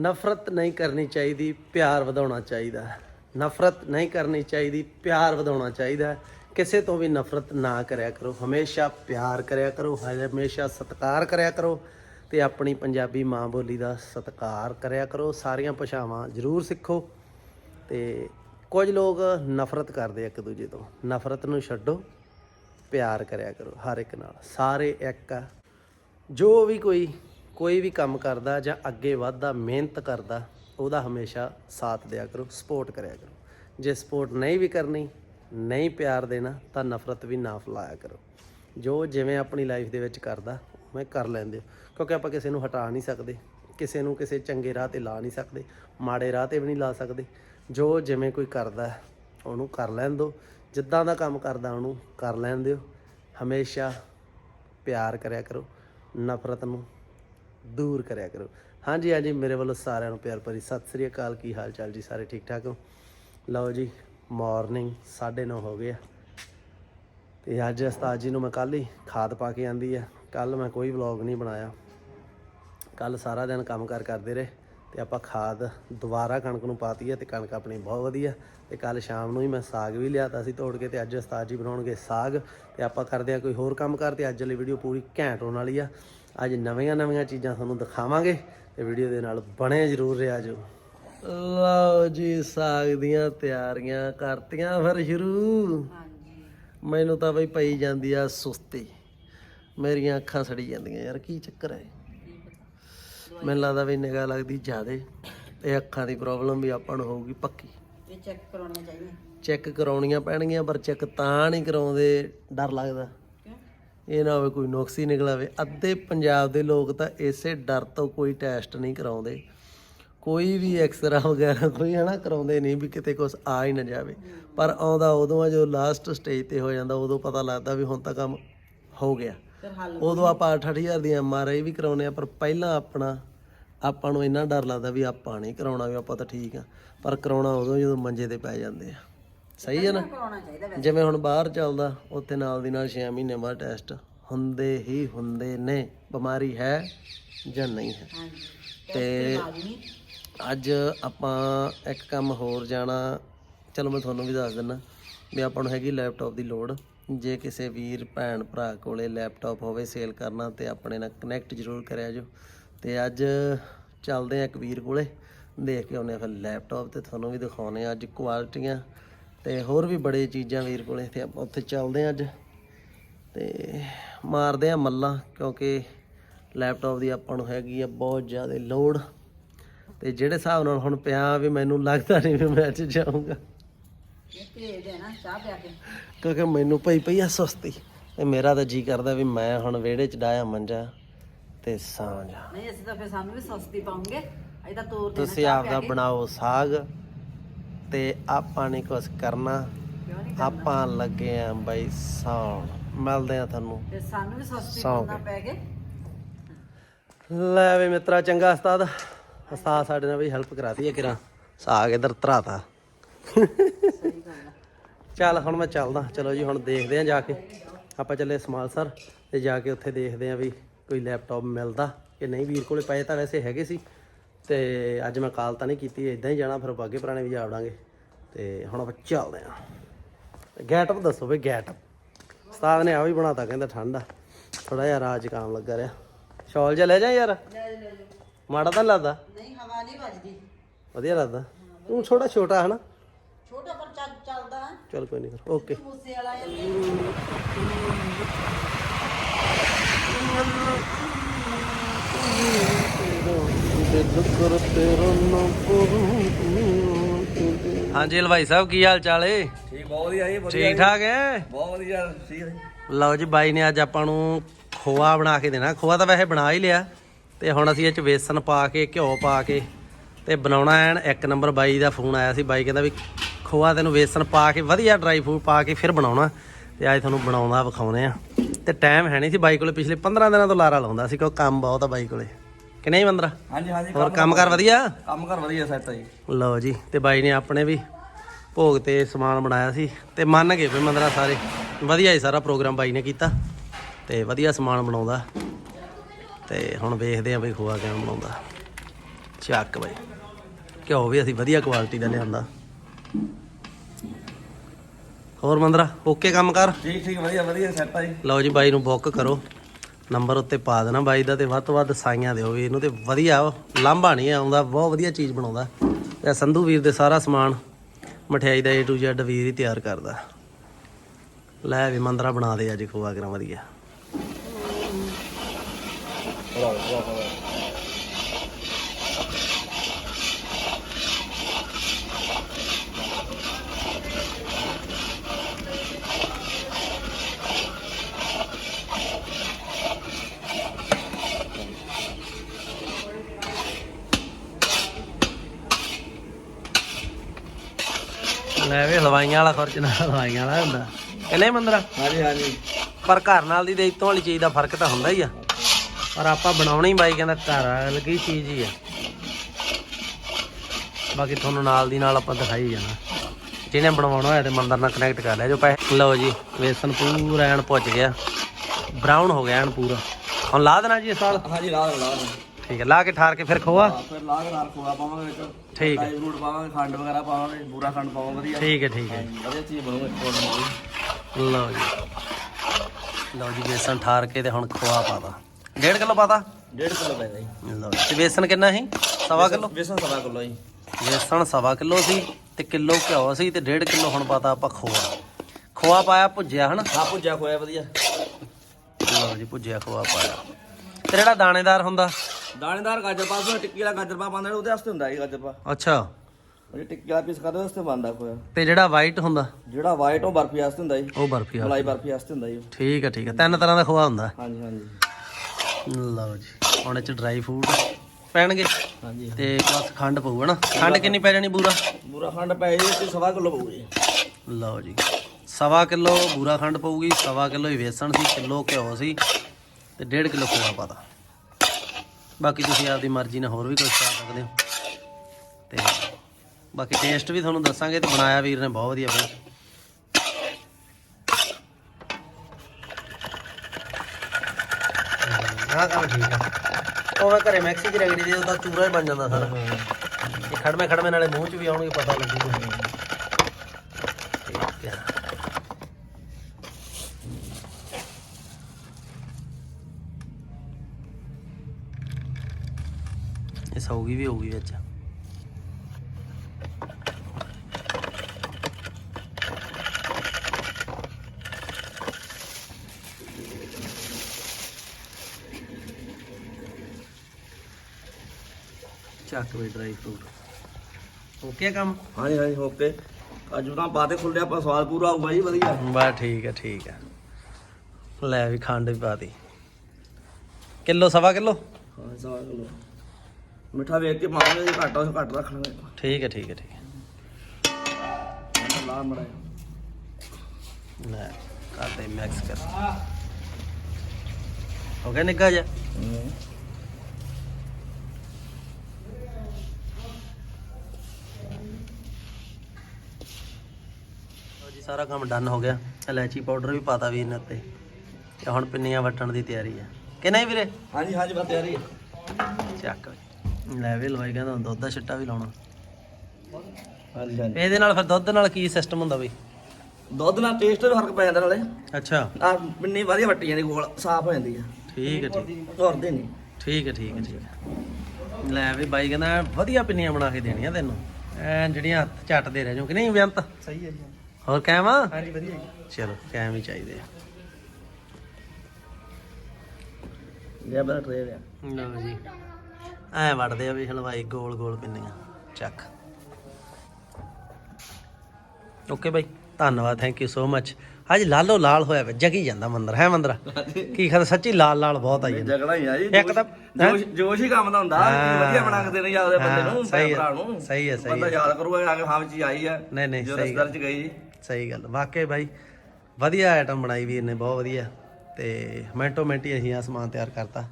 ਨਫ਼ਰਤ ਨਹੀਂ ਕਰਨੀ ਚਾਹੀਦੀ, ਪਿਆਰ ਵਧਾਉਣਾ ਚਾਹੀਦਾ ਨਫ਼ਰਤ ਨਹੀਂ ਕਰਨੀ ਚਾਹੀਦੀ, ਪਿਆਰ ਵਧਾਉਣਾ ਚਾਹੀਦਾ ਕਿਸੇ ਤੋਂ ਵੀ ਨਫ਼ਰਤ ਨਾ ਕਰਿਆ ਕਰੋ। ਹਮੇਸ਼ਾ ਪਿਆਰ ਕਰਿਆ ਕਰੋ, ਹਮੇਸ਼ਾ ਸਤਿਕਾਰ ਕਰਿਆ ਕਰੋ ਤੇ ਆਪਣੀ ਪੰਜਾਬੀ ਮਾਂ ਬੋਲੀ ਦਾ ਸਤਿਕਾਰ ਕਰਿਆ ਕਰੋ। ਸਾਰੀਆਂ ਭਾਸ਼ਾਵਾਂ ਜ਼ਰੂਰ ਸਿੱਖੋ ਤੇ ਕੁਝ ਲੋਕ ਨਫ਼ਰਤ ਕਰਦੇ ਇੱਕ ਦੂਜੇ ਤੋਂ। ਨਫ਼ਰਤ ਨੂੰ ਛੱਡੋ, ਪਿਆਰ ਕਰਿਆ ਕਰੋ ਹਰ ਇੱਕ ਨਾਲ। ਸਾਰੇ ਇੱਕ ਆ। ਜੋ ਵੀ ਕੋਈ ਕੋਈ ਵੀ ਕੰਮ ਕਰਦਾ ਜਾਂ ਅੱਗੇ ਵਧਦਾ, ਮਿਹਨਤ ਕਰਦਾ, ਉਹਦਾ ਹਮੇਸ਼ਾ ਸਾਥ ਦਿਆ ਕਰੋ ਸਪੋਰਟ ਕਰਿਆ ਕਰੋ। ਜੇ ਸਪੋਰਟ ਨਹੀਂ ਵੀ ਕਰਨੀ, ਨਹੀਂ ਪਿਆਰ ਦੇਣਾ, ਤਾਂ ਨਫ਼ਰਤ ਵੀ ਨਾ ਫੈਲਾਇਆ ਕਰੋ। ਜੋ ਜਿਵੇਂ ਆਪਣੀ ਲਾਈਫ ਦੇ ਵਿੱਚ ਕਰਦਾ ਮੈਂ ਕਰ ਲੈਂਦੇ ਹੋ। ਕਿਉਂਕਿ ਆਪਾਂ ਕਿਸੇ ਨੂੰ ਹਟਾ ਨਹੀਂ ਸਕਦੇ, ਕਿਸੇ ਨੂੰ ਕਿਸੇ ਚੰਗੇ ਰਾਹ ਤੇ ਲਾ ਨਹੀਂ ਸਕਦੇ, ਮਾੜੇ ਰਾਹ ਤੇ ਵੀ ਨਹੀਂ ਲਾ ਸਕਦੇ। ਜੋ ਜਿਵੇਂ ਕੋਈ ਕਰਦਾ, ਉਹਨੂੰ ਕਰ ਲੈਣ ਦਿਓ। ਜਿੱਦਾਂ ਦਾ ਕੰਮ ਕਰਦਾ, ਉਹਨੂੰ ਕਰ ਲੈਣ ਦਿਓ। ਹਮੇਸ਼ਾ ਪਿਆਰ ਕਰਿਆ ਕਰੋ, ਨਫ਼ਰਤ ਨੂੰ ਦੂਰ ਕਰਿਆ ਕਰੋ। ਹਾਂਜੀ ਹਾਂਜੀ, ਮੇਰੇ ਵੱਲੋਂ ਸਾਰਿਆਂ ਨੂੰ ਪਿਆਰ ਭਰੀ ਸਤਿ ਸ੍ਰੀ ਅਕਾਲ। ਕੀ ਹਾਲ ਚਾਲ ਜੀ? ਸਾਰੇ ਠੀਕ ਠਾਕ ਹੋ? ਲਓ ਜੀ ਮਾਰਨਿੰਗ 9:30 ਹੋ ਗਏ ਆ। ਤੇ ਅੱਜ ਉਸਤਾਦ ਜੀ ਨੂੰ ਮੈਂ ਕੱਲ ਹੀ ਖਾਦ ਪਾ ਕੇ ਆਂਦੀ ਆ। ਕੱਲ ਮੈਂ ਕੋਈ ਵਲੌਗ ਨਹੀਂ ਬਣਾਇਆ। ਕੱਲ ਸਾਰਾ ਦਿਨ ਕੰਮ ਕਾਰ ਕਰਦੇ ਰਹੇ ਤੇ ਆਪਾਂ ਖਾਦ ਦੁਬਾਰਾ ਕਣਕ ਨੂੰ ਪਾਤੀ ਹੈ ਤੇ ਕਣਕ ਆਪਣੀ ਬਹੁਤ ਵਧੀਆ। ਤੇ ਕੱਲ ਸ਼ਾਮ ਨੂੰ ਹੀ ਮੈਂ ਸਾਗ ਵੀ ਲਿਆਤਾ ਸੀ ਤੋੜ ਕੇ ਤੇ ਅੱਜ ਉਸਤਾਦ ਜੀ ਬਣਾਉਣਗੇ ਸਾਗ। ਤੇ ਆਪਾਂ ਕਰਦੇ ਆ ਕੋਈ ਹੋਰ ਕੰਮ ਕਰ ਤੇ ਅੱਜ ਵਾਲੀ ਵੀਡੀਓ ਪੂਰੀ ਘੈਂਟ ਹੋਣ ਵਾਲੀ ਆ। ਅੱਜ ਨਵੀਆਂ ਨਵੀਆਂ ਚੀਜ਼ਾਂ ਤੁਹਾਨੂੰ ਦਿਖਾਵਾਂਗੇ ਤੇ ਵੀਡੀਓ ਦੇ ਨਾਲ ਬਣੇ ਜ਼ਰੂਰ ਰਿਹਾ ਜੋ। ਲਓ ਜੀ ਸਾਗ ਦੀਆਂ ਤਿਆਰੀਆਂ ਕਰਤੀਆਂ ਫਿਰ ਸ਼ੁਰੂ। ਮੈਨੂੰ ਤਾਂ ਬਈ ਪਈ ਜਾਂਦੀ ਆ ਸੁਸਤੀ। ਮੇਰੀਆਂ ਅੱਖਾਂ ਸੜੀ ਜਾਂਦੀਆਂ ਯਾਰ ਕੀ ਚੱਕਰ ਹੈ? ਮੈਨੂੰ ਲੱਗਦਾ ਵੀ ਨਿਗਾਹ ਲੱਗਦੀ ਜ਼ਿਆਦੇ। ਤੇ ਅੱਖਾਂ ਦੀ ਪ੍ਰੋਬਲਮ ਵੀ ਆਪਾਂ ਨੂੰ ਹੋਊਗੀ ਪੱਕੀ। ਇਹ ਚੈੱਕ ਕਰਾਉਣੀਆਂ ਚਾਹੀਦੀਆਂ। ਚੈੱਕ ਕਰਾਉਣੀਆਂ ਪੈਣਗੀਆਂ ਪਰ ਚੈੱਕ ਤਾਂ ਨਹੀਂ ਕਰਾਉਂਦੇ ਡਰ ਲੱਗਦਾ। ਇਹ ਨਾ ਹੋਵੇ ਕੋਈ ਨੁਕਸ ਹੀ ਨਿਕਲ ਆਵੇ ਅੱਧੇ ਪੰਜਾਬ ਦੇ ਲੋਕ ਤਾਂ ਇਸੇ ਡਰ ਤੋਂ ਕੋਈ ਟੈਸਟ ਨਹੀਂ ਕਰਾਉਂਦੇ। ਕੋਈ ਵੀ ਐਕਸਰਾ ਵਗੈਰਾ ਕੋਈ ਹਨਾ ਕਰਾਉਂਦੇ ਨਹੀਂ ਵੀ ਕਿਤੇ ਕੁਝ ਆ ਹੀ ਨਾ ਜਾਵੇ। ਪਰ ਆਉਂਦਾ ਉਦੋਂ ਆ ਜੋ ਲਾਸਟ ਸਟੇਜ ਤੇ ਹੋ ਜਾਂਦਾ ਉਦੋਂ ਪਤਾ ਲੱਗਦਾ ਵੀ ਹੁਣ ਤਾਂ ਕੰਮ ਹੋ ਗਿਆ। ਉਦੋਂ ਆਪਾਂ 8-8000 ਦੀ ਐਮਆਰਆਈ ਵੀ ਕਰਾਉਨੇ ਆ ਪਰ ਪਹਿਲਾਂ ਆਪਣਾ ਆਪਾਂ ਨੂੰ ਇੰਨਾ ਡਰ ਲੱਗਦਾ ਵੀ ਆਪਾਂ ਨਹੀਂ ਕਰਾਉਣਾ ਵੀ ਆਪਾਂ ਤਾਂ ਠੀਕ ਆ। ਪਰ ਕਰਾਉਣਾ ਉਦੋਂ ਜਦੋਂ ਮੰਜੇ ਤੇ ਪੈ ਜਾਂਦੇ ਆ। ਸਹੀ ਹੈ ਨਾ? ਕਰਾਉਣਾ ਚਾਹੀਦਾ ਵੈਸੇ। ਜਿਵੇਂ ਹੁਣ ਬਾਹਰ ਚੱਲਦਾ ਉੱਥੇ ਨਾਲ ਦੀ ਨਾਲ 6 ਮਹੀਨੇ ਬਾਅਦ ਟੈਸਟ। ਹੁੰਦੇ ਹੀ ਹੁੰਦੇ ਨੇ ਬਿਮਾਰੀ ਹੈ ਜਾਂ ਨਹੀਂ ਹੈ। ਹਾਂਜੀ ਤੇ ਅੱਜ ਆਪਾਂ ਇੱਕ ਕੰਮ ਹੋਰ ਜਾਣਾ ਚਲੋ ਮੈਂ ਤੁਹਾਨੂੰ ਵੀ ਦੱਸ ਦਿੰਦਾ ਵੀ ਆਪਾਂ ਨੂੰ ਹੈਗੀ ਲੈਪਟਾਪ ਦੀ ਲੋੜ। ਜੇ ਕਿਸੇ ਵੀਰ ਭੈਣ ਭਰਾ ਕੋਲੇ ਲੈਪਟਾਪ ਹੋਵੇ ਸੇਲ ਕਰਨਾ ਤੇ ਆਪਣੇ ਨਾਲ ਕਨੈਕਟ ਜ਼ਰੂਰ ਕਰਿਆ ਜੋ। ਤੇ ਅੱਜ ਚੱਲਦੇ ਆ ਇੱਕ ਵੀਰ ਕੋਲੇ ਦੇਖ ਕੇ ਆਉਂਦੇ ਆ ਫਿਰ ਲੈਪਟਾਪ ਤੇ ਤੁਹਾਨੂੰ ਵੀ ਦਿਖਾਉਨੇ ਆ ਅੱਜ ਕੁਆਲਿਟੀਆਂ ਤੇ ਹੋਰ ਵੀ ਬੜੇ ਚੀਜ਼ਾਂ ਵੀਰ ਕੋਲੇ ਤੇ ਆਪਾਂ ਉੱਥੇ ਚੱਲਦੇ ਆ ਅੱਜ। ਤੇ ਮਾਰਦੇ ਆ ਮੱਲਾਂ ਕਿਉਂਕਿ ਲੈਪਟਾਪ ਦੀ ਆਪਾਂ ਨੂੰ ਹੈਗੀ ਆ ਬਹੁਤ ਜ਼ਿਆਦਾ ਲੋੜ। ਤੇ ਜਿਹੜੇ ਹਿਸਾਬ ਨਾਲ ਹੁਣ ਪਿਆ ਵੀ ਮੈਨੂੰ ਲੱਗਦਾ ਨਹੀਂ ਵੀ ਮੈਂ ਅੱਜ ਜਾਊਂਗਾ। ਕਿਉਂਕਿ ਮੈਨੂੰ ਪਈ ਪਈ ਆ ਸੁਸਤੀ। ਤੇ ਮੇਰਾ ਤਾਂ ਜੀ ਕਰਦਾ ਵੀ ਮੈਂ ਹੁਣ ਵਿਹੜੇ 'ਚ ਡਾਇਆ ਮੰਜਾ ਤੇ ਸੌਂ ਜਾ। ਨਹੀਂ ਅਸੀਂ ਤਾਂ ਫਿਰ ਸਾਨੂੰ ਵੀ ਸਸਤੀ ਪਾਉਂਗੇ। ਅਸੀਂ ਤਾਂ ਤੋਰ ਤੁਸੀਂ ਆਪਦਾ ਬਣਾਓ ਸਾਗ। ਤੇ ਆਪਾਂ ਨੇ ਕੁਝ ਕਰਨਾ। ਆਪਾਂ ਲੱਗੇ ਆ ਬਾਈ ਸੌਣ। ਮਿਲਦੇ ਆ ਤੁਹਾਨੂੰ। ਫਿਰ ਸਾਨੂੰ ਵੀ ਸਸਤੀ ਸੌਂ ਪੈ ਗਏ। ਲੈ ਵੇ ਮਿੱਤਰਾ ਚੰਗਾ ਉਸਤਾਦ। ਉਸਤਾਦ ਸਾਡੇ ਨਾਲ ਵੀ ਹੈਲਪ ਕਰਾਤੀ ਹੈ ਕਿਰਾ। ਸਾਗ ਇਧਰ ਧਰਾਤਾ। ਸਹੀ ਗੱਲ ਆ ਚੱਲ ਹੁਣ ਮੈਂ ਚੱਲਦਾ। ਚਲੋ ਜੀ ਹੁਣ ਦੇਖਦੇ ਆ ਜਾ ਕੇ। ਆਪਾਂ ਚੱਲੇ ਸਮਾਲਸਰ ਤੇ ਜਾ ਕੇ ਉੱਥੇ ਦੇਖਦੇ ਆ ਵੀ ਕੋਈ ਲੈਪਟਾਪ ਮਿਲਦਾ ਕਿ ਨਹੀਂ। ਵੀਰ ਕੋਲੇ ਪਏ ਤਾਂ ਵੈਸੇ ਹੈਗੇ ਸੀ। ਤੇ ਅੱਜ ਮੈਂ ਕਾਲ ਤਾਂ ਨਹੀਂ ਕੀਤੀ ਇਦਾਂ ਹੀ ਜਾਣਾ ਫਿਰ ਬਾਗੇ ਪੁਰਾਣੇ ਵੀ ਜਾ ਵੜਾਂਗੇ। ਤੇ ਹੁਣ ਆਪਾਂ ਚੱਲਦੇ ਆ ਗੈਟਅਪ ਦੱਸੋ ਵੀ ਗੈਟਅਪ। ਉਸਤਾਦ ਨੇ ਆ ਵੀ ਬਣਾਤਾ ਕਹਿੰਦਾ ਠੰਡ ਆ। ਥੋੜਾ ਜਿਹਾ ਰਾਜ ਕਾਮ ਲੱਗਾ ਰਿਹਾ। ਸ਼ਾਲ ਜਿਹਾ ਲੈ ਜਾ ਯਾਰ। ਮਾੜਾ ਤਾਂ ਲੱਗਦਾ? ਨਹੀਂ ਹਵਾ ਨਹੀਂ ਵੱਜਦੀ। ਵਧੀਆ ਲੱਗਦਾ। ਤੂੰ ਥੋੜਾ ਛੋਟਾ ਹਨਾ? ਛੋਟਾ ਪਰ ਚੱਲ ਚੱਲਦਾ ਚਲ ਕੋਈ ਨਹੀਂ ਫਿਰ ਓਕੇ। ਮੂਸੇ ਵਾਲਾ ਹੈ ਹਾਂਜੀ ਹਲਵਾਈ ਸਾਹਿਬ ਕੀ ਹਾਲ ਚਾਲ ਏ? ਠੀਕ ਬਹੁਤ ਵਧੀਆ ਜੀ ਠੀਕ ਠਾਕ ਹੈ? ਬਹੁਤ ਵਧੀਆ ਠੀਕ ਹੈ ਲਓ ਜੀ ਬਾਈ ਨੇ ਅੱਜ ਆਪਾਂ ਨੂੰ ਖੋਆ ਬਣਾ ਕੇ ਦੇਣਾ। ਖੋਆ ਤਾਂ ਵੈਸੇ ਬਣਾ ਹੀ ਲਿਆ ਤੇ ਹੁਣ ਅਸੀਂ ਇਹ ਚ ਵੇਸਣ ਪਾ ਕੇ ਘਿਓ ਪਾ ਕੇ ਤੇ ਬਣਾਉਣਾ ਐਨ। ਇੱਕ ਨੰਬਰ ਬਾਈ ਦਾ ਫੋਨ ਆਇਆ ਸੀ ਬਾਈ ਕਹਿੰਦਾ ਵੀ ਖੋਆ ਤੈਨੂੰ ਵੇਸਣ ਪਾ ਕੇ ਵਧੀਆ ਡਰਾਈ ਫਰੂਟ ਪਾ ਕੇ ਫਿਰ ਬਣਾਉਣਾ। ਤੇ ਅੱਜ ਤੁਹਾਨੂੰ ਬਣਾਉਂਦਾ ਵਿਖਾਉਨੇ ਆ ਤੇ ਟਾਈਮ ਹੈ ਨਹੀਂ ਸੀ ਬਾਈ ਕੋਲੇ ਪਿਛਲੇ 15 ਦਿਨਾਂ ਤੋਂ ਲਾਰਾ ਲਾਉਂਦਾ ਸੀ ਕਿਉਂ ਕੰਮ ਬਹੁਤ ਆ ਬਾਈ ਕੋਲੇ। ਕਿ ਨਹੀਂ ਬੰਦਰਾ? ਹਾਂਜੀ ਹਾਂਜੀ ਹੋਰ ਕੰਮ ਕਰ ਵਧੀਆ? ਕੰਮ ਕਰ ਵਧੀਆ ਸੈੱਟ ਹੈ ਜੀ। ਲਓ ਜੀ ਤੇ ਬਾਈ ਨੇ ਆਪਣੇ ਵੀ ਭੋਗ ਤੇ ਸਮਾਨ ਬਣਾਇਆ ਸੀ ਤੇ ਮੰਨ ਗਏ ਵੀ ਮੰਦਰਾ ਸਾਰੇ। ਵਧੀਆ ਹੀ ਸਾਰਾ ਪ੍ਰੋਗਰਾਮ ਬਾਈ ਨੇ ਕੀਤਾ ਤੇ ਵਧੀਆ ਸਮਾਨ ਬਣਾਉਂਦਾ। ਤੇ ਹੁਣ ਵੇਖਦੇ ਆਂ ਬਈ ਖੋਆ ਕਿਵੇਂ ਬਣਾਉਂਦਾ। ਚੱਕ ਬਾਈ। ਘਿਓ ਵੀ ਅਸੀਂ ਵਧੀਆ ਕੁਆਲਿਟੀ ਦਾ ਲਿਆਂਦਾ। ਹੋਰ ਮੰਦਰਾ ਓਕੇ ਕੰਮ ਕਰ? ਠੀਕ ਠੀਕ ਵਧੀਆ ਵਧੀਆ ਸੈੱਟ ਆ ਜੀ। ਲਓ ਜੀ ਬਾਈ ਨੂੰ ਬੁੱਕ ਕਰੋ। ਨੰਬਰ ਉੱਤੇ ਪਾ ਦੇਣਾ ਬਾਈ ਦਾ ਤੇ ਵੱਧ ਤੋਂ ਵੱਧ ਸਾਈਆਂ ਦਿਓ ਵੀ ਇਹਨੂੰ ਤੇ ਵਧੀਆ ਲਾਂਭਾ ਨਹੀਂ ਆਉਂਦਾ, ਬਹੁਤ ਵਧੀਆ ਚੀਜ਼ ਬਣਾਉਂਦਾ। ਤੇ ਸੰਧੂ ਵੀਰ ਦੇ ਸਾਰਾ ਸਮਾਨ ਮਠਿਆਈ ਦਾ A to Z ਵੀਰ ਹੀ ਤਿਆਰ ਕਰਦਾ। ਲੈ ਵੀ ਮੰਦਰਾ ਬਣਾ ਦੇ ਅੱਜ ਖੋਆ ਕਰਾਂ ਵਧੀਆ। ਹਲਵਾਈਆਂ ਵਾਲਾ ਖਰਚ ਨਾਲ ਹਲਵਾਈਆਂ ਵਾਲਾ ਹੁੰਦਾ। ਕਿੰਨੇ ਮੰਦਰਾ? ਹਾਂਜੀ ਹਾਂਜੀ। ਪਰ ਘਰ ਨਾਲ ਦੀ ਦੇਤੋਂ ਵਾਲੀ ਚੀਜ਼ ਦਾ ਫ਼ਰਕ ਤਾਂ ਹੁੰਦਾ ਹੀ ਆ। ਪਰ ਆਪਾਂ ਬਣਾਉਣਾ ਹੀ ਬਾਈ ਕਹਿੰਦਾ ਘਰ ਵਰਗੀ ਚੀਜ਼ ਹੀ ਆ। ਬਾਕੀ ਤੁਹਾਨੂੰ ਨਾਲ ਦੀ ਨਾਲ ਆਪਾਂ ਦਿਖਾਈ ਜਾਣਾ। ਜਿਹਨੇ ਬਣਵਾਉਣਾ ਹੋਇਆ ਤੇ ਮੰਦਰ ਨਾਲ ਕਨੈਕਟ ਕਰ ਲਿਆ। ਜੋ ਪੈਸੇ ਲਓ ਜੀ ਵੇਸਨ ਪੂਰਾ ਐਨ ਪੁੱਜ ਗਿਆ। ਬਰਾਊਨ ਹੋ ਗਿਆ ਐਨ ਪੂਰਾ। ਹੁਣ ਲਾ ਦੇਣਾ ਜੀ ਇਸ ਸਾਲ। ਹਾਂਜੀ ਲਾ ਦੋ ਲਾ ਦੋ ਠੀਕ ਹੈ ਲਾ ਕੇ ਠਾਰ ਕੇ ਫਿਰ ਖੋਆ? ਫਿਰ ਲਾ ਕੇ ਨਾਲ ਖੋਆ ਪਾਵਾਂਗੇ ਵਿੱਚ ਠੀਕ ਹੈ। ਡਰਾਈ ਫਰੂਟ ਪਾਵਾਂਗੇ ਖੰਡ ਵਗੈਰਾ ਪਾਵਾਂਗੇ ਬੂਰਾ ਖੰਡ ਪਾਵਾਂਗੇ ਵਧੀਆ। ਠੀਕ ਹੈ ਠੀਕ ਹੈ। ਹਾਂਜੀ, ਵਧੀਆ ਚੀਜ਼ ਬਣੂਗੀ ਕੋਲ ਲਓ ਜੀ। ਲਓ ਜੀ ਵੇਸਨ ਠਾਰ ਕੇ ਤੇ ਹੁਣ ਖੋਆ ਪਾਤਾ। ਡੇਢ ਕਿਲੋ ਪਾਤਾ? 1.5 ਕਿਲੋ ਪੈਂਦਾ ਜੀ। ਲਓ ਜੀ। ਤੇ ਵੇਸਨ ਕਿੰਨਾ ਸੀ? ਸਵਾ ਕਿਲੋ? ਵੇਸਣ ਸਵਾ ਕਿਲੋ ਜੀ। ਵੇਸਣ ਸਵਾ ਕਿਲੋ ਸੀ ਤੇ ਕਿਲੋ ਘਿਓ ਸੀ ਤੇ ਡੇਢ ਕਿਲੋ ਹੁਣ ਪਾਤਾ ਆਪਾਂ ਖੋਆ। ਖੋਆ ਪਾਇਆ ਭੁੱਜਿਆ ਹਨਾ? ਆ ਭੁੱਜਿਆ ਖੋਇਆ ਵਧੀਆ। ਲਓ ਜੀ ਭੁੱਜਿਆ ਖੋਆ ਪਾਇਆ। ਤੇ ਜਿਹੜਾ ਦਾਣੇਦਾਰ ਹੁੰਦਾ ਦਾਣੇਦਾਰ ਗਾਜਰ ਪਾ ਦੋ ਟਿੱਕੀ ਵਾਲਾ ਗਾਜਰ ਪਾ ਪਾਉਂਦੇ ਨੇ ਉਹਦੇ ਵਾਸਤੇ ਹੁੰਦਾ ਜੀ ਗਾਜਰ ਪਾ ਅੱਛਾ ਵਾਲਾ ਪੀਸ ਕਰਦੇ ਉਹਦੇ ਵਾਸਤੇ ਬਣਦਾ ਖੋਇਆ ਤੇ ਜਿਹੜਾ ਵਾਈਟ ਹੁੰਦਾ ਜਿਹੜਾ ਵਾਈਟ ਉਹ ਬਰਫੀ ਵਾਸਤੇ ਹੁੰਦਾ ਜੀ ਉਹ ਬਰਫੀ ਵਾਲਾ ਮਲਾਈ ਬਰਫੀ ਵਾਸਤੇ ਹੁੰਦਾ ਜੀ ਉਹ। ਠੀਕ ਹੈ ਠੀਕ ਹੈ ਤਿੰਨ ਤਰ੍ਹਾਂ ਦਾ ਖੋਆ ਹੁੰਦਾ ਹਾਂਜੀ ਹਾਂਜੀ ਲਓ ਜੀ ਹੁਣ ਇਹ ਚ ਡਰਾਈ ਫਰੂਟ ਪੈਣਗੇ ਹਾਂਜੀ ਤੇ ਬਸ ਖੰਡ ਪਊਗਾ ਨਾ ਖੰਡ ਕਿੰਨੀ ਪੈ ਜਾਣੀ ਬੂਰਾ ਬੂਰਾ ਖੰਡ ਪੈ ਜੀ ਤੇ ਸਵਾ ਕਿਲੋ ਪਊ ਜੀ ਲਓ ਜੀ ਸਵਾ ਕਿਲੋ ਬੂਰਾ ਖੰਡ ਪਊਗੀ ਸਵਾ ਕਿਲੋ ਹੀ ਵੇਸਣ ਸੀ ਕਿਲੋ ਘਿਓ ਸੀ ਤੇ ਡੇਢ ਕਿਲੋ ਖੋਆ ਪਾਤਾ ਬਾਕੀ ਤੁਸੀਂ ਆਪਦੀ ਮਰਜ਼ੀ ਨਾਲ ਹੋਰ ਵੀ ਕੁਝ ਪਾ ਸਕਦੇ ਹੋ। ਤੇ ਬਾਕੀ ਟੇਸਟ ਵੀ ਤੁਹਾਨੂੰ ਦੱਸਾਂਗੇ ਤੇ ਬਣਾਇਆ ਵੀਰ ਨੇ ਬਹੁਤ ਵਧੀਆ ਬਈ ਆਹ ਕੰਮ ਠੀਕ ਆ। ਉਹ ਮੈਂ ਘਰੇ ਮੈਕਸੀ ਦੀ ਰਗੜੀ ਦੇ ਉਹਦਾ ਚੂਰਾ ਹੀ ਬਣ ਜਾਂਦਾ ਸਾਰਾ। ਇਹ ਖੜਮੇ ਖੜਮੇ ਨਾਲੇ ਮੂੰਹ 'ਚ ਵੀ ਆਉਣਗੇ ਪਤਾ ਲੱਗੂਗਾ ਇਹ ਸੌਗੀ ਵੀ ਹੋਊਗੀ ਵਿੱਚ। ਚੱਕ ਵੀ ਡਰਾਈ ਫਰੂਟ ਓਕੇ ਕੰਮ? ਹਾਂਜੀ ਹਾਂਜੀ ਓਕੇ ਕਾਜੂ ਤਾਂ ਦੇ ਖੁੱਲਿਆ ਆਪਾਂ ਸਵਾਦ ਪੂਰਾ ਆਊਗਾ ਜੀ ਵਧੀਆ। ਬਸ ਠੀਕ ਹੈ ਠੀਕ ਹੈ ਲੈ ਵੀ ਖੰਡ ਵੀ ਪਾਤੀ ਕਿਲੋ ਸਵਾ ਕਿਲੋ? ਹਾਂ ਸਵਾ ਕਿਲੋ। ਮਿੱਠਾ ਵੇਖ ਕੇ ਮਾਰਾਂਗੇ ਜੇ ਘੱਟ ਆ ਘੱਟ ਰੱਖ ਲਾਂਗੇ ਠੀਕ ਹੈ ਠੀਕ ਹੈ ਠੀਕ ਹੈ। ਲਾ ਮੜਾ ਲੈ ਕਰਦੇ ਮਿਕਸ ਕਰ। ਹੋ ਗਿਆ ਲਓ ਜੀ ਸਾਰਾ ਕੰਮ ਡਨ ਹੋ ਗਿਆ। ਇਲਾਇਚੀ ਪਾਊਡਰ ਵੀ ਪਾਤਾ ਵੀ ਇਹਨਾਂ ਤੇ। ਤੇ ਹੁਣ ਪਿੰਨੀਆਂ ਵੱਟਣ ਦੀ ਤਿਆਰੀ ਆ ਕਿ ਨਹੀਂ ਵੀਰੇ? ਹਾਂਜੀ ਹਾਂਜੀ ਬਸ ਤਿਆਰੀ ਹੈ। ਚੱਕ। ਲੈ ਵੀ ਲਵਾਈ ਕਹਿੰਦਾ ਹੁਣ ਦੁੱਧ ਦਾ ਛਿੱਟਾ ਵੀ ਲਾਉਣਾ। ਹਾਂਜੀ ਹਾਂਜੀ। ਇਹਦੇ ਨਾਲ ਫਿਰ ਦੁੱਧ ਨਾਲ ਕੀ ਸਿਸਟਮ ਹੁੰਦਾ ਬਈ? ਦੁੱਧ ਨਾਲ ਟੇਸਟ ਫ਼ਰਕ ਪੈ ਜਾਂਦਾ ਨਾਲੇ। ਅੱਛਾ। ਆ ਪਿੰਨੀ ਵਧੀਆ ਵੱਟੀ ਜਾਂਦੀ ਗੋਲ ਸਾਫ਼ ਹੋ ਜਾਂਦੀ ਆ। ਠੀਕ ਹੈ ਠੀਕ। ਘਰਦੇ ਨਹੀਂ। ਠੀਕ ਹੈ ਠੀਕ ਹੈ ਠੀਕ ਹੈ। ਲੈ ਵੀ ਬਾਈ ਕਹਿੰਦਾ ਵਧੀਆ ਪਿੰਨੀਆਂ ਬਣਾ ਕੇ ਦੇਣੀਆਂ ਤੈਨੂੰ। ਐ ਜਿਹੜੀਆਂ ਹੱਥ ਚੱਟਦੇ ਰਹਿ ਜਾਓ ਕਿ ਨਹੀਂ ਬੇਅੰਤ? ਸਹੀ ਹੈ ਜੀ। ਹੋਰ ਕਾਇਮ ਆ? ਹਾਂਜੀ ਵਧੀਆ ਚਲੋ ਕਾਇਮ ਹੀ ਚਾਹੀਦੇ ਆ। ਲੈ ਬੜਾ ਟਰੇ ਆ। ਲਓ ਜੀ। ਐ ਵੜਦੇ ਆ ਵੀ ਹਲਵਾਈ ਗੋਲ ਗੋਲ ਪਿੰਨੀਆਂ। ਚੱਕ। ਓਕੇ ਬਾਈ ਧੰਨਵਾਦ ਥੈਂਕ ਯੂ ਸੋ ਮਚ ਅੱਜ ਲਾਲੋ ਲਾਲ ਹੋਇਆ ਵੇ ਜਗੀ ਜਾਂਦਾ ਮੰਦਰ ਹੈ ਮੰਦਰ? ਕੀ ਖਤ ਸੱਚੀ ਲਾਲ ਲਾਲ ਬਹੁਤ ਆਈ ਜਾਂਦਾ। ਜਗੜਾ ਹੀ ਆ ਜੀ ਇੱਕ ਤਾਂ- ਜੋਸ਼ ਜੋਸ਼ ਹੀ ਕੰਮ ਦਾ ਹੁੰਦਾ ਹਾਂ। ਵਧੀਆ ਬਣਾ ਕੇ ਦੇਣੇ ਯਾਦ ਬੰਦੇ ਹਾਂ, ਨੂੰ ਸਹੀ ਹੈ, ਭਰਾ ਨੂੰ। ਸਹੀ ਹੈ, ਸਹੀ ਬੰਦਾ ਹੈ। ਯਾਦ ਕਰੂਗਾ ਕੇ ਹਾਂ ਵਿੱਚ ਆਈ ਆ। ਨਹੀਂ ਨਹੀਂ ਜੋ ਸਹੀ ਰਸਦਾਰ ਚ ਗਈ। ਜੀ ਸਹੀ ਗੱਲ। ਵਾਕਈ ਬਾਈ ਵਧੀਆ ਆਈਟਮ ਬਣਾਈ ਵੀਰ ਨੇ ਬਹੁਤ ਵਧੀਆ। ਤੇ ਮਿੰਟੋ ਮਿੰਟ ਹੀ ਅਸੀਂ ਆ ਸਮਾਨ ਤਿਆਰ ਕਰਤਾ।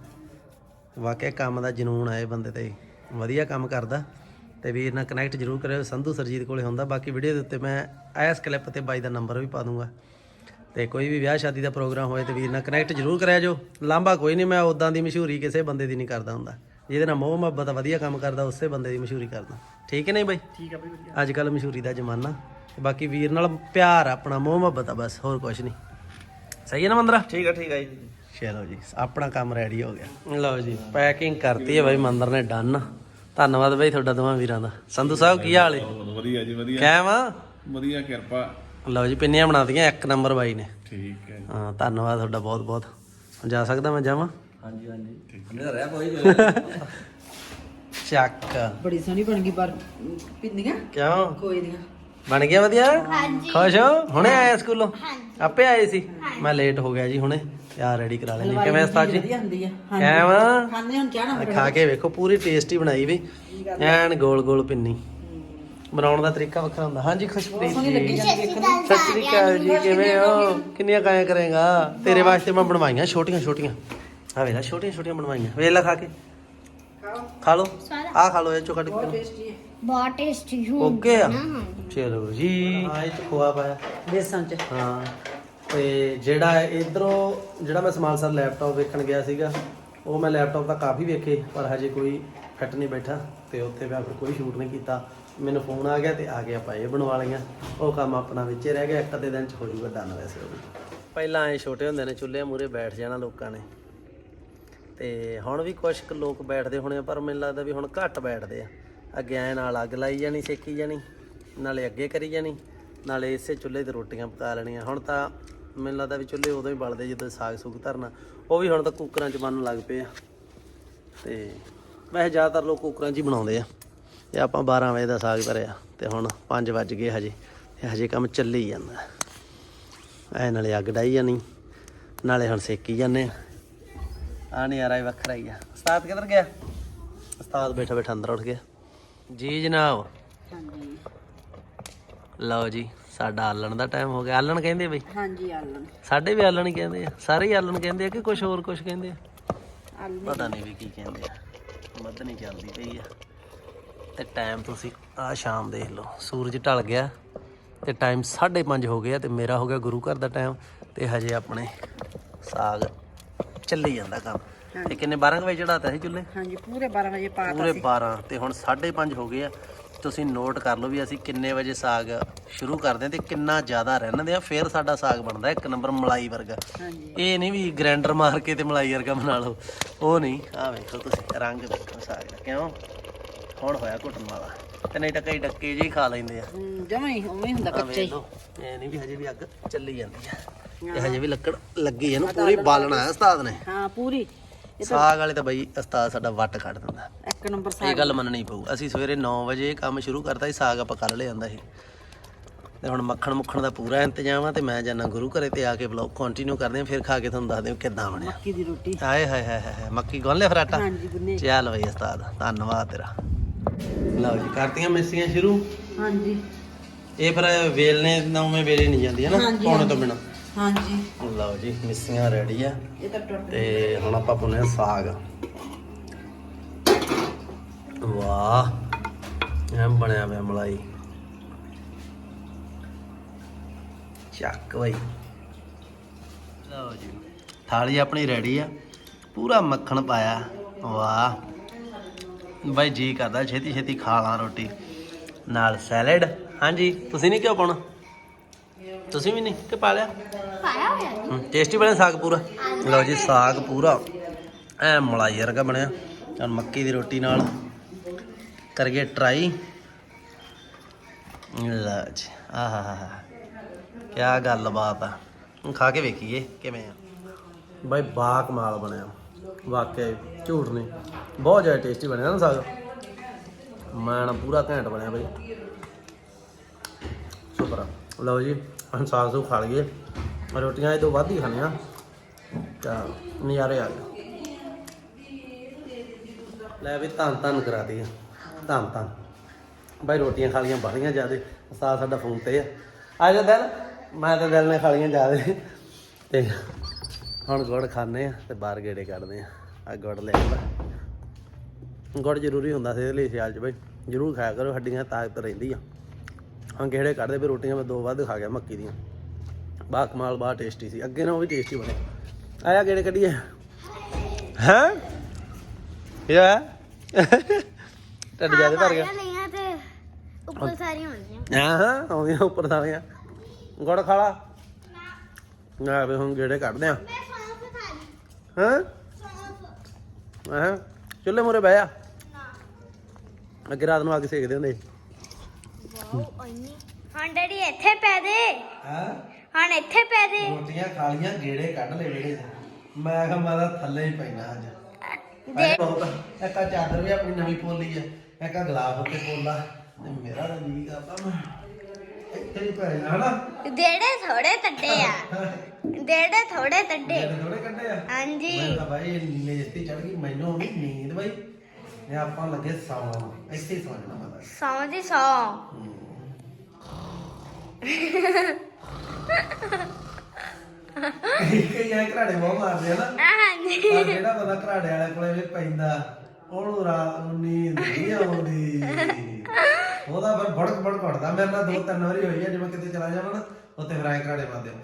ਵਾਕਈ ਕੰਮ ਦਾ ਜਨੂਨ ਆਏ ਬੰਦੇ ਤੇ। ਵਧੀਆ ਕੰਮ ਕਰਦਾ ਤੇ ਵੀਰ ਨਾਲ ਕਨੈਕਟ ਜ਼ਰੂਰ ਕਰਿਓ ਸੰਧੂ ਸਰਜੀਤ ਕੋਲੇ ਹੁੰਦਾ। ਬਾਕੀ ਵੀਡੀਓ ਦੇ ਉੱਤੇ ਮੈਂ ਇਸ ਕਲਿੱਪ ਤੇ ਬਾਈ ਦਾ ਨੰਬਰ ਵੀ ਪਾ ਦੂੰਗਾ। ਤੇ ਕੋਈ ਵੀ ਵਿਆਹ ਸ਼ਾਦੀ ਦਾ ਪ੍ਰੋਗਰਾਮ ਹੋਏ ਤੇ ਵੀਰ ਨਾਲ ਕਨੈਕਟ ਜ਼ਰੂਰ ਕਰਿਆ ਜੋ। ਲਾਂਭਾ ਕੋਈ ਨਹੀਂ ਮੈਂ ਉਦਾਂ ਦੀ ਮਸ਼ਹੂਰੀ ਕਿਸੇ ਬੰਦੇ ਦੀ ਨਹੀਂ ਕਰਦਾ ਹੁੰਦਾ। ਜਿਹਦੇ ਨਾਲ ਮੋਹ ਮੁਹੱਬਤ ਵਧੀਆ ਕੰਮ ਕਰਦਾ ਉਸੇ ਬੰਦੇ ਦੀ ਮਸ਼ਹੂਰੀ ਕਰਦਾ। ਠੀਕ ਹੈ ਨਹੀਂ ਬਾਈ? ਠੀਕ ਆ ਬਈ ਵਧੀਆ। ਅੱਜ ਕੱਲ ਮਸ਼ਹੂਰੀ ਦਾ ਜ਼ਮਾਨਾ। ਤੇ ਬਾਕੀ ਵੀਰ ਨਾਲ ਪਿਆਰ ਆਪਣਾ ਮੋਹ ਮੁਹੱਬਤ ਆ ਬਸ ਹੋਰ ਕੁਝ ਨਹੀਂ। ਸਹੀ ਹੈ ਨਾ ਮੰਦਰਾ? ਠੀਕ ਆ ਠੀਕ ਆ ਜੀ। ਚਲੋ ਜੀ ਆਪਣਾ ਕੰਮ ਰੈਡੀ ਹੋ ਗਿਆ। ਲਓ ਜੀ ਪੈਕਿੰਗ ਕਰਤੀ ਹੈ ਬਾਈ ਮੰਦਰ ਨੇ ਡਨ ਧੰਨਵਾਦ ਬਾਈ ਤੁਹਾਡਾ ਦੋਵਾਂ ਵੀਰਾਂ ਦਾ। ਸੰਧੂ ਸਾਹਿਬ ਕੀ ਹਾਲ ਹੈ ਵਧੀਆ ਜੀ ਵਧੀਆ। ਕਾਇਮ ਆ? ਵਧੀਆ ਕਿਰਪਾ। ਲਓ ਜੀ ਪਿੰਨੀਆਂ ਬਣਾਤੀਆਂ ਇੱਕ ਨੰਬਰ ਬਾਈ ਨੇ। ਠੀਕ ਹੈ ਹਾਂ ਧੰਨਵਾਦ ਤੁਹਾਡਾ ਬਹੁਤ ਬਹੁਤ। ਜਾ ਸਕਦਾ ਮੈਂ ਜਾਵਾਂ? ਹਾਂਜੀ ਹਾਂਜੀ। ਠੀਕ ਰਹਿ ਕੋਈ ਚੱਕ। ਬੜੀ ਸੋਹਣੀ ਬਣ ਗਈ ਪਰ ਪਿੰਦੀਆਂ ਕਿਉਂ? ਕੋਈ ਦੀਆਂ ਬਣ ਗਿਆ ਵਧੀਆ? ਖੁਸ਼ ਹੋ? ਹੁਣੇ ਆਏ ਸਕੂਲੋਂ? ਆਪੇ ਆਏ ਸੀ? ਮੈਂ ਲੇਟ ਹੋ ਗਿਆ ਜੀ ਹੁਣੇ। ਯਾਰ ਰੈਡੀ ਕਰਾ ਲੈਣੀ ਕਿਵੇਂ ਉਸਤਾਦ ਜੀ? ਵਧੀਆ ਹੁੰਦੀ ਆ। ਕਿਵੇਂ ਖਾਣੇ ਹੁਣ ਚਾਹ ਨਾ ਖਾ ਕੇ ਵੇਖੋ ਪੂਰੀ ਟੇਸਟੀ ਬਣਾਈ ਵੀ। ਐਨ ਗੋਲ ਗੋਲ ਪਿੰਨੀ। ਬਣਾਉਣ ਦਾ ਤਰੀਕਾ ਵੱਖਰਾ ਹੁੰਦਾ। ਹਾਂਜੀ ਖੁਸ਼ਪ੍ਰੀਤ ਜੀ। ਸਤਿ ਸ੍ਰੀ ਅਕਾਲ ਜੀ ਕਿਵੇਂ ਹੋ? ਕਿੰਨੀਆਂ ਕਾਇਆ ਕਰੇਗਾ? ਤੇਰੇ ਵਾਸਤੇ ਮੈਂ ਬਣਵਾਈਆਂ ਛੋਟੀਆਂ ਛੋਟੀਆਂ। ਆ ਵੇਲਾ ਛੋਟੀਆਂ ਛੋਟੀਆਂ ਬਣਵਾਈਆਂ। ਵੇਲਾ ਖਾ ਕੇ। ਖਾ ਲਓ। ਆ। ਖਾ ਲਓ ਇਹ ਚੋਂ ਕੱਢ ਕੇ ਟੇਸਟੀ ਹੈ। ਬਹੁਤ ਟੇਸਟੀ ਹੁੰਦਾ ਓਕੇ ਆ। ਚਲੋ ਜੀ। ਆ ਇਹ ਚ ਖੋਆ ਪਾਇਆ। ਬੇਸਨ ਚ ਹਾਂ। ਤੇ ਜਿਹੜਾ ਇਧਰੋਂ ਜਿਹੜਾ ਮੈਂ ਸਮਾਨ ਸਰ ਲੈਪਟਾਪ ਵੇਖਣ ਗਿਆ ਸੀਗਾ ਉਹ ਮੈਂ ਲੈਪਟਾਪ ਤਾਂ ਕਾਫੀ ਵੇਖੇ ਪਰ ਹਜੇ ਕੋਈ ਫਿੱਟ ਨਹੀਂ ਬੈਠਾ ਤੇ ਉੱਥੇ ਮੈਂ ਫਿਰ ਕੋਈ ਸ਼ੂਟ ਨਹੀਂ ਕੀਤਾ। ਮੈਨੂੰ ਫੋਨ ਆ ਗਿਆ ਤੇ ਆ ਗਿਆ ਆਪਾਂ ਇਹ ਬਣਵਾ ਲਈਆਂ। ਉਹ ਕੰਮ ਆਪਣਾ ਵਿੱਚ ਹੀ ਰਹਿ ਗਿਆ ਇੱਕ ਅੱਧੇ ਦਿਨ ਚ ਹੋ ਜਾਊਗਾ ਡਨ ਵੈਸੇ ਉਹ ਪਹਿਲਾਂ ਐ ਛੋਟੇ ਹੁੰਦੇ ਨੇ ਚੁੱਲ੍ਹੇ ਮੂਰੇ ਬੈਠ ਜਾਣਾ ਲੋਕਾਂ ਨੇ। ਤੇ ਹੁਣ ਵੀ ਕੁਝ ਕੁ ਲੋਕ ਬੈਠਦੇ ਹੋਣੇ ਆ, ਪਰ ਮੈਨੂੰ ਲੱਗਦਾ ਵੀ ਹੁਣ ਘੱਟ ਬੈਠਦੇ ਆ। ਅੱਗੇ ਐ ਨਾਲ ਅੱਗ ਲਾਈ ਜਾਣੀ ਸੇਕੀ ਜਾਣੀ ਨਾਲੇ ਅੱਗੇ ਕਰੀ ਜਾਣੀ ਨਾਲੇ ਇਸੇ ਚੁੱਲ੍ਹੇ ਤੇ ਰੋਟੀਆਂ ਪਕਾ ਲੈਣੀਆਂ। ਹੁਣ ਤਾਂ ਮੈਨੂੰ ਲੱਗਦਾ ਵੀ ਚੁੱਲ੍ਹੇ ਉਦੋਂ ਹੀ ਬਲਦੇ ਜਦੋਂ ਸਾਗ ਸੁਗ ਧਰਨਾ। ਉਹ ਵੀ ਹੁਣ ਤਾਂ ਕੁੱਕਰਾਂ 'ਚ ਬਣਨ ਲੱਗ ਪਏ ਆ। ਤੇ ਵੈਸੇ ਜ਼ਿਆਦਾਤਰ ਲੋਕ ਕੁੱਕਰਾਂ 'ਚ ਹੀ ਬਣਾਉਂਦੇ ਆ। ਤੇ ਆਪਾਂ 12 ਵਜੇ ਦਾ ਸਾਗ ਧਰਿਆ ਤੇ ਹੁਣ 5 ਵੱਜ ਗਏ ਹਜੇ। ਤੇ ਹਜੇ ਕੰਮ ਚੱਲੀ ਜਾਂਦਾ। ਐ ਨਾਲੇ ਅੱਗ ਡਾਈ ਜਾਣੀ। ਨਾਲੇ ਹੁਣ ਸੇਕੀ ਜਾਂਦੇ ਆ। ਆ ਨਜ਼ਾਰਾ ਹੀ ਵੱਖਰਾ ਹੀ ਆ। ਉਸਤਾਦ ਕਿੱਧਰ ਗਿਆ? ਉਸਤਾਦ ਬੈਠਾ ਬੈਠਾ ਅੰਦਰ ਉੱਠ ਗਿਆ। ਜੀ ਜਨਾਬ। ਹਾਂਜੀ। ਲਓ ਜੀ। ਸਾਡਾ ਆਲਣ ਦਾ ਟਾਈਮ ਹੋ ਗਿਆ। ਆਲਣ ਕਹਿੰਦੇ ਬਈ? ਹਾਂਜੀ ਆਲਣ। ਸਾਡੇ ਵੀ ਆਲਣ ਹੀ ਕਹਿੰਦੇ ਆ। ਸਾਰੇ ਹੀ ਆਲਣ ਕਹਿੰਦੇ ਆ ਕਿ ਕੁਝ ਹੋਰ ਕੁਝ ਕਹਿੰਦੇ ਆ? ਪਤਾ ਨਹੀਂ ਵੀ ਕੀ ਕਹਿੰਦੇ ਆ। ਮੱਧ ਨਹੀਂ ਚੱਲਦੀ ਪਈ ਆ। ਤੇ ਟਾਈਮ ਤੁਸੀਂ ਆ ਸ਼ਾਮ ਦੇਖ ਲਓ। ਸੂਰਜ ਢਲ ਗਿਆ ਤੇ ਟਾਈਮ 5:30 ਹੋ ਗਿਆ ਤੇ ਮੇਰਾ ਹੋ ਗਿਆ ਗੁਰੂ ਘਰ ਦਾ ਟਾਈਮ ਤੇ ਹਜੇ ਆਪਣੇ ਸਾਗ ਚੱਲੀ ਜਾਂਦਾ ਕੰਮ। ਤੇ ਕਿੰਨੇ 12 ਕੁ ਵਜੇ ਚੜਾਤਾ ਸੀ ਚੁੱਲ੍ਹੇ? ਹਾਂਜੀ ਪੂਰੇ 12 ਵਜੇ ਪਾ ਪੂਰੇ 12 ਤੇ ਹੁਣ 5:30 ਹੋ ਗਏ ਆ। ਤੁਸੀਂ ਨੋਟ ਕਰ ਲਓ ਵੀ ਅਸੀਂ ਕਿੰਨੇ ਵਜੇ ਸਾਗ ਸ਼ੁਰੂ ਕਰਦੇ ਹਾਂ ਤੇ ਕਿੰਨਾ ਜ਼ਿਆਦਾ ਰਹਿੰਦੇ ਆ ਫਿਰ ਸਾਡਾ ਸਾਗ ਬਣਦਾ ਇੱਕ ਨੰਬਰ ਮਲਾਈ ਵਰਗਾ। ਇਹ ਨਹੀਂ ਵੀ ਗ੍ਰਾਈਂਡਰ ਮਾਰ ਕੇ ਤੇ ਮਲਾਈ ਵਰਗਾ ਬਣਾ ਲਓ ਉਹ ਨਹੀਂ। ਆ ਵੇਖੋ ਤੁਸੀਂ ਰੰਗ ਵੇਖੋ ਸਾਗ ਦਾ ਕਿਉਂ? ਹੁਣ ਹੋਇਆ ਘੁੱਟਣ ਵਾਲਾ। ਤੇ ਨਹੀਂ ਤਾਂ ਕਈ ਡੱਕੇ ਜਿਹੇ ਖਾ ਲੈਂਦੇ ਆ। ਜਮਾ ਹੀ ਉਵੇਂ ਹੀ ਹੁੰਦਾ ਕੱਚਾ ਇਹ ਨਹੀਂ ਵੀ ਹਜੇ ਵੀ ਅੱਗ ਚੱਲੀ ਜਾਂਦੀ ਆ। ਤੇ ਹਜੇ ਵੀ ਲੱਕੜ ਲੱਗੀ ਇਹਨੂੰ ਪੂਰੀ ਬਾਲਣਾ ਹੈ ਉਸਤਾਦ ਨੇ। ਹਾਂ ਪੂਰੀ। ਸਾਗ ਵਾਲੇ ਤਾਂ ਬਈ ਉਸਤਾਦ ਸਾਡਾ ਵੱਟ ਕੱਢ ਦਿੰਦਾ। ਇੱਕ ਨੰਬਰ ਇਹ ਗੱਲ ਮੰਨਣੀ ਪਊ। ਅਸੀਂ ਸਵੇਰੇ 9 ਵਜੇ ਇਹ ਕੰਮ ਸ਼ੁਰੂ ਕਰਤਾ ਸੀ ਸਾਗ ਆਪਾਂ ਕੱਲ ਲਿਆਂਦਾ ਸੀ। ਤੇ ਹੁਣ ਮੱਖਣ ਮੁੱਖਣ ਦਾ ਪੂਰਾ ਇੰਤਜ਼ਾਮ ਆ ਤੇ ਮੈਂ ਜਾਣਾ ਗੁਰੂ ਘਰੇ ਤੇ ਆ ਕੇ ਵਲੌਗ ਕੰਟੀਨਿਊ ਕਰਦੇ ਆ ਫਿਰ ਖਾ ਕੇ ਤੁਹਾਨੂੰ ਦੱਸਦੇ ਹਾਂ ਕਿੱਦਾਂ ਬਣਿਆ। ਮੱਕੀ ਦੀ ਰੋਟੀ। ਹਾਏ ਹਾਏ ਹਾਏ ਹਾਏ ਮੱਕੀ ਗੁੰਨ ਲਿਆ ਫਰਾਟਾ? ਹਾਂਜੀ ਗੁੰਨੇ। ਚੱਲ ਬਈ ਉਸਤਾਦ ਧੰਨਵਾਦ ਤੇਰਾ। ਲਓ ਜੀ ਕਰਤੀਆਂ ਮਿਸੀਆਂ ਸ਼ੁਰੂ। ਹਾਂਜੀ। ਇਹ ਫਿਰ ਵੇਲਨੇ ਨੌਵੇਂ ਵੇਲੇ ਨਹੀਂ ਜਾਂਦੀ ਹੈ ਨਾ ਹਾਂਜੀ, ਪਾਉਣੇ ਤੋਂ ਬਿਨਾ। ਹਾਂਜੀ। ਲਓ ਜੀ ਮਿਸੀਆਂ ਰੈਡੀ ਆ। ਇਹ ਤਾਂ ਟੁੱਟ ਤੇ ਹੁਣ ਆਪਾਂ ਪਾਉਨੇ ਸਾਗ। ਵਾਹ ਐਂ ਬਣਿਆ ਪਿਆ ਮਲਾਈ। ਚੱਕ ਬਈ। ਲਓ ਜੀ ਥਾਲੀ ਆਪਣੀ ਰੈਡੀ ਆ। ਪੂਰਾ ਮੱਖਣ ਪਾਇਆ। ਵਾਹ। ਬਾਈ ਜੀ ਕਰਦਾ ਛੇਤੀ ਛੇਤੀ ਖਾ ਲਾਂ ਰੋਟੀ। ਨਾਲ ਸੈਲਡ। ਹਾਂਜੀ ਤੁਸੀਂ ਨਹੀਂ ਕਿਉਂ ਪਾਉਣਾ? ਤੁਸੀਂ ਵੀ ਨਹੀਂ? ਕਿ ਪਾ ਲਿਆ? ਪਾਇਆ ਹੋਇਆ ਟੇਸਟੀ ਬਣਿਆ ਸਾਗ ਪੂਰਾ? ਲਓ ਜੀ ਸਾਗ ਪੂਰਾ। ਐ ਮਲਾਈ ਵਰਗਾ ਬਣਿਆ। ਹੁਣ ਮੱਕੀ ਦੀ ਰੋਟੀ ਨਾਲ ਕਰੀਏ ਟਰਾਈ ਲਓ ਜੀ ਆਹਾ ਕੀ ਗੱਲ ਬਾਤ ਆ। ਹੁਣ ਖਾ ਕੇ ਵੇਖੀਏ ਕਿਵੇਂ ਆ। ਬਾਈ ਬਾ ਕਮਾਲ ਬਣਿਆ। ਵਾਕਿਆ ਝੂਠ ਨਹੀਂ। ਬਹੁਤ ਜ਼ਿਆਦਾ ਟੇਸਟੀ ਬਣਿਆ ਨਾ ਸਾਗ। ਮੈਂ ਨਾ ਪੂਰਾ ਘੈਂਟ ਬਣਿਆ ਬਾਈ। ਸੁਪਰ। ਲਓ ਜੀ ਹੁਣ ਸਾਗ ਸੂ ਖਾ ਲਈਏ। ਰੋਟੀਆਂ ਇਹ ਤੋਂ ਵੱਧ ਹੀ ਖਾਣੀਆਂ। ਤਾਂ ਨਜ਼ਾਰੇ ਆ ਗਏ। ਲੈ ਵੀ ਧੰਨ ਧੰਨ ਕਰਾ ਦਈਏ। ਧੰਨ ਧੰਨ। ਬਾਈ ਰੋਟੀਆਂ ਖਾ ਲਈਆਂ ਬਾਹਲੀਆਂ ਜ਼ਿਆਦੇ। ਉਸਤਾਦ ਸਾਡਾ ਫੋਨ ਤੇ ਆ। ਆ ਜਾ ਦਿਲ। ਮੈਂ ਤਾਂ ਦਿਲ ਨੇ ਖਾ ਲਈਆਂ ਜ਼ਿਆਦੇ। ਤੇ ਹੁਣ ਗੁੜ ਖਾਣੇ ਆ ਤੇ ਬਾਹਰ ਗੇੜੇ ਕੱਢਦੇ ਆ। ਆ ਗੁੜ ਲੈ ਕੇ ਗੁੜ ਜ਼ਰੂਰੀ ਹੁੰਦਾ ਸਿਹਤ ਲਈ ਸਿਆਲ ਚ ਬਾਈ। ਜ਼ਰੂਰ ਖਾਇਆ ਕਰੋ। ਹੱਡੀਆਂ ਤਾਕਤ ਰਹਿੰਦੀ ਆ। ਹਾਂ ਗੇੜੇ ਕੱਢਦੇ ਵੀ ਰੋਟੀਆਂ ਮੈਂ ਦੋ ਵੱਧ ਖਾ ਗਿਆ ਮੱਕੀ ਦੀਆਂ। ਬਾ ਕਮਾਲ ਬਾ ਟੇਸਟੀ ਸੀ। ਅੱਗੇ ਨਾ ਉਹ ਵੀ ਟੇਸਟੀ ਬਣੇ। ਆਇਆ ਗੇੜੇ ਕੱਢੀਏ। ਹੈ? ਇਹ ਢੱਡ ਜ਼ਿਆਦਾ ਭਰ ਗਿਆ। ਲਈਆਂ ਤੇ ਉੱਪਰ ਸਾਰੀਆਂ ਹੁੰਦੀਆਂ ਹਾਂ ਹਾਂ ਆਉਂਦੀਆਂ ਉੱਪਰ ਸਾਲੀਆਂ ਗੁੜ ਖਾਲਾ ਨਾ ਵੇ ਹੁਣ ਗੇੜੇ ਕੱਢਦੇ ਆ। ਮੈਂ ਸੌਂਫ ਖਾ ਲਈ। ਹਾਂ? ਹਾਂ? ਚੁੱਲ੍ਹੇ ਮੂਰੇ ਬਹਿ ਨਾ। ਅੱਗੇ ਰਾਤ ਨੂੰ ਅੱਗ ਸੇਕਦੇ ਹੁੰਦੇ। ਹਾਂ ਡੈਡੀ ਇੱਥੇ ਪੈ ਦੇ। ਹਾਂ? ਹਾਂ ਇੱਥੇ ਪੈ ਦੇ। ਰੋਟੀਆਂ ਖਾ ਲੀਆਂ ਗੇੜੇ ਕੱਢ ਲਏ ਵਿਹੜੇ 'ਚ। ਮੈਂ ਕਿਹਾ ਮੈਂ ਤਾਂ ਥੱਲੇ ਹੀ ਪੈਣਾ ਅੱਜ। ਦੇ ਬਹੁਤ ਇੱਕ ਚਾਦਰ ਵੀ ਆਪਣੀ ਨਵੀਂ ਪੋਲੀ ਹੈ ਇੱਕ ਆ ਗਲਾਫ ਉੱਤੇ ਪੋਲਾ ਤੇ ਮੇਰਾ ਤਾਂ ਜੀ ਕਰਦਾ ਮੈਂ। ਇੱਥੇ ਹੀ ਪੈ ਜਾਣਾ ਹਨਾ? ਦੇੜੇ ਥੋੜੇ ਤੱਡੇ ਆ। ਦੇੜੇ ਥੋੜੇ ਜਿਹੜੇ ਥੋੜੇ ਕੱਢੇ ਆ? ਹਾਂਜੀ। ਮੈਂ ਤਾਂ ਬਾਈ ਨੇਜਤੀ ਚੜ ਗਈ ਮੈਨੂੰ ਆਉਂਦੀ ਨੀਂਦ ਬਾਈ। ਇਹ ਆਪਾਂ ਲੱਗੇ ਸੌਣ। ਇੱਥੇ ਹੀ ਸੌ ਜਾਣਾ ਮੈਂ ਤਾਂ। ਸੌਂ ਦੀ ਸੌਂ। ਐ ਘਰਾੜੇ ਬਹੁਤ ਮਾਰਦੇ ਆ ਨਾ। ਪਰ ਜਿਹੜਾ ਬੰਦਾ ਘਰਾੜੇ ਵਾਲੇ ਕੋਲੇ ਵੀ ਪੈਂਦਾ ਉਹਨੂੰ ਰਾਤ ਨੂੰ ਨੀਂਦ ਨਹੀਂ ਆਉਂਦੀ। ਉਹਦਾ ਫਿਰ ਬੜਕ ਬੜਕ ਉੱਠਦਾ ਮੇਰੇ ਨਾਲ ਦੋ ਤਿੰਨ ਵਾਰੀ ਹੋਈ ਹੈ ਜਿਵੇਂ ਕਿਤੇ ਚਲਾ ਜਾਵਾਂ ਨਾ ਉੱਥੇ ਫਿਰ ਐ ਘਰਾੜੇ ਮਾਰਦੇ ਆ।